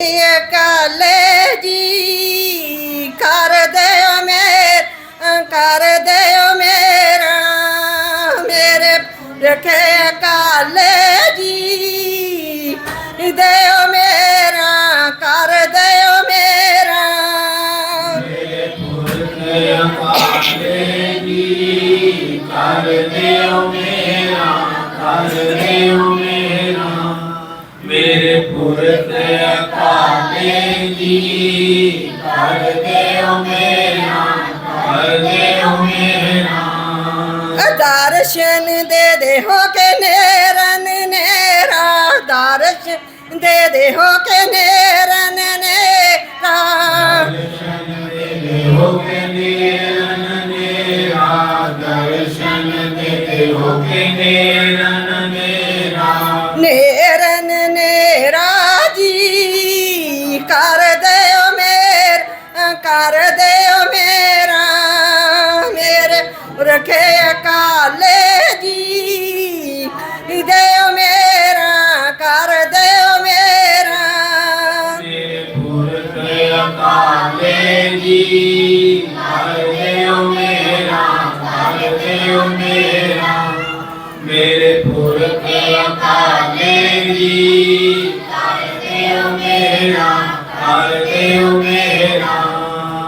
ਇਹ ਕਾਲੇ ਜੀ, ਕਰ ਦਿਓ ਮੇਰ ਕਰ ਦਿਓ ਮੇਰਾ, ਮੇਰੇ ਰਖੇ ਕਾਲੇ ਜੀ, ਦਿਓ ਮੇਰਾ, ਕਰ ਦਿਓ ਮੇਰਾ। ਮੇਰੇ ਪੁਰਖ ਅਕਾਲੇ ਜੀ, ਕਰ ਦਿਓ ਮੇਰਾ, ਕਰ ਦਿਓ ਮੇਰਾ। ਦਰਸ਼ਨ ਦੇ ਦੇ ਹੋ ਕੇ ਨੇਰਨ ਨੇਰਾ ਦਰਸ਼ਨ ਦੇ ਦੇ ਹੋ ਕੇ ਨੇਰਨ ਨੇਰਾ। ਹੋ ਕੇ ਨੇਰਨ ਮੇਰਾ ਦਰਸ਼ਨ ਦੇ ਹੋ ਕੇ ਨੇਰਨ ਮੇਰਾ ਦਿਓ ਮੇਰਾ ਮੇਰੇ ਪੁਰਖ ਅਕਾਲੇ ਜੀ। ਕਰ ਦਿਓ ਮੇਰਾ ਕਰ ਦਿਓ ਮੇਰਾ।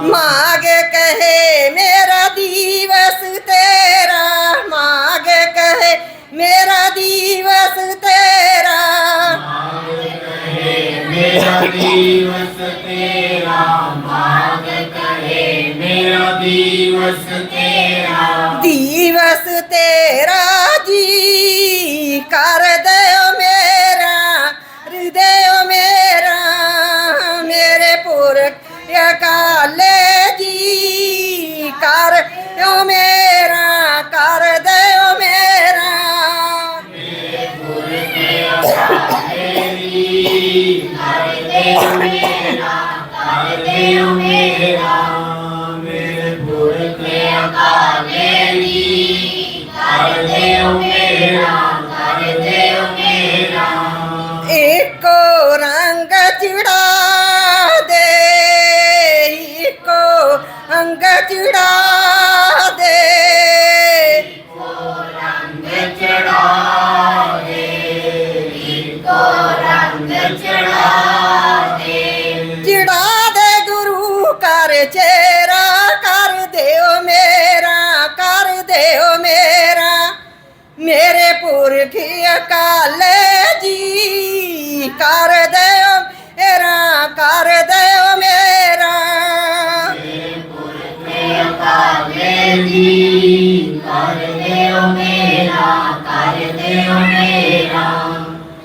ਮਾਗ ਕਹੇ ਮੇਰਾ ਦੀਵਸ ਤੇਰਾ। ਮਾਗ ਕਹੇ ਮੇਰਾ ਦੀਵਸ ਤੇਰਾ। ਮੇਰਾ ਦਿਵਸ ਤੇਰਾ। ਮਾਗ ਕਰੇ ਮੇਰਾ ਦਿਵਸ ਤੇਰਾ। ਦੀਵਸ ਤੇਰਾ ਜੀ ਕਰ ਦਿਓ ਮੇਰਾ ਹਿਰਦਿਓ ਮੇਰਾ, ਮੇਰੇ ਪੁਰਖ ਅਕਾਲੇ ਜੀ ਕਰ ਦਿਓ ਮੇਰਾ, ਕਰ ਦਿਓ ਮੇਰਾ। ਮੇਰੇ ਪੁਰਖ ਅਕਾਲੇ ਜੀ ਕਰ ਦਿਓ ਮੇਰਾ ਕਰ ਦਿਓ ਮੇਰਾ ਇੱਕੋ ਰੰਗ ਚੜਾ ਦੇ ਇੱਕੋ ਅੰਗ ਚੜਾ ਦੇ ਚੜਾ ਦੇ ਇੱਕੋ ਰੰਗ ਚੜਾ ਦੇ ਚੜਾ ਦੇ ਗੁਰੂ ਕਰ ਚੇਰਾ ਕਾਲੇ ਜੀ ਕਰ ਦਿਓ ਮੇਰਾ ਕਰ ਦਿਓ ਮੇਰਾ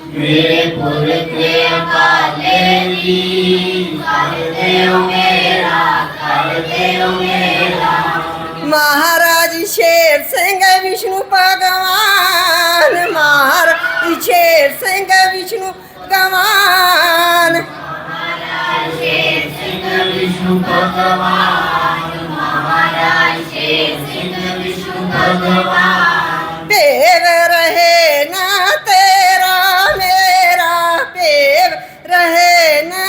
ਮੇਰੇ ਪੁਰਖ ਅਕਾਲੇ ਜੀ ਕਰ ਦਿਓ ਮੇਰਾ ਕਰ ਦਿਓ ਮੇਰਾ ਮਹਾਰਾਜ ਸ਼ੇਰ ਸਿੰਘ ਵਿਸ਼ਨੂੰ ਭਗਵਾਨ ਮਹਾਰਾਜ ਸ਼ੇਰ ਸਿੰਘ ਵਿਸ਼ਨੂੰ ਭਗਵਾਨ ਸਿੰਘ ਵਿਸ਼ਨੂੰ ਭਗਵਾਨ ਮਹਾਰਾਜ ਸ਼ੇਰ ਸਿੰਘ ਵਿਸ਼ਨੂੰ ਭਗਵਾਨ ਭੇਵ पेर रहे ना तेरा मेरा पेर रहे ना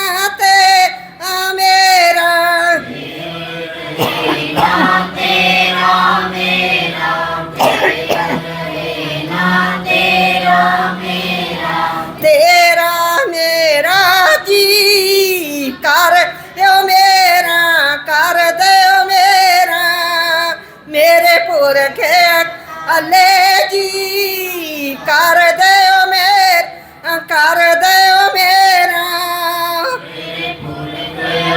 ਮੇਰੇ ਪੁਰਖ ਜੀ ਕਰ ਦਿਓ ਮੇਰ ਕਰ ਦਿਓ ਮੇਰਾ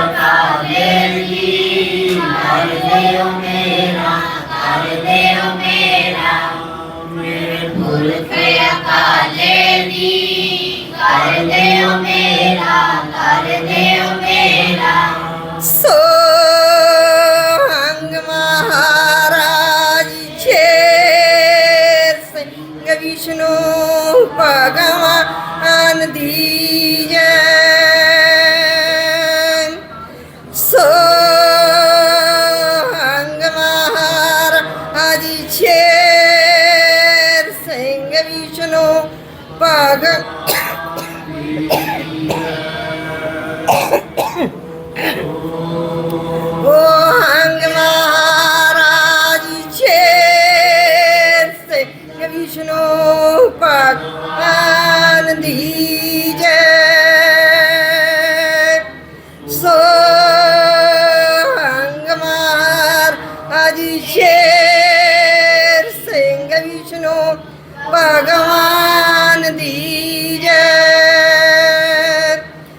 ਕਾਲੇ ਜੀ। ਕਰ ਦਿਓ ਮੇਰਾ, ਕਰ ਦਿਓ ਮੇਰਾ। ਮੇਰੇ ਪੁਰਖ ਅਕਾਲੇ ਜੀ ਕਰ ਦਿਓ ਮੇਰਾ, ਕਰ ਦਿਓ ਮੇਰਾ। ਸਿੰਘ ਵਿਸ਼ਨੂੰ ਮੈਨੂੰ ਭਗਵਾਨ ਦੀ ਜੈ। ਸੋ ਹੰਗਮਾਰ ਅਜੀ ਸ਼ੇਰ ਸਿੰਘ ਵਿਸ਼ਨੂੰ ਭਗਵਾਨ ਦੀ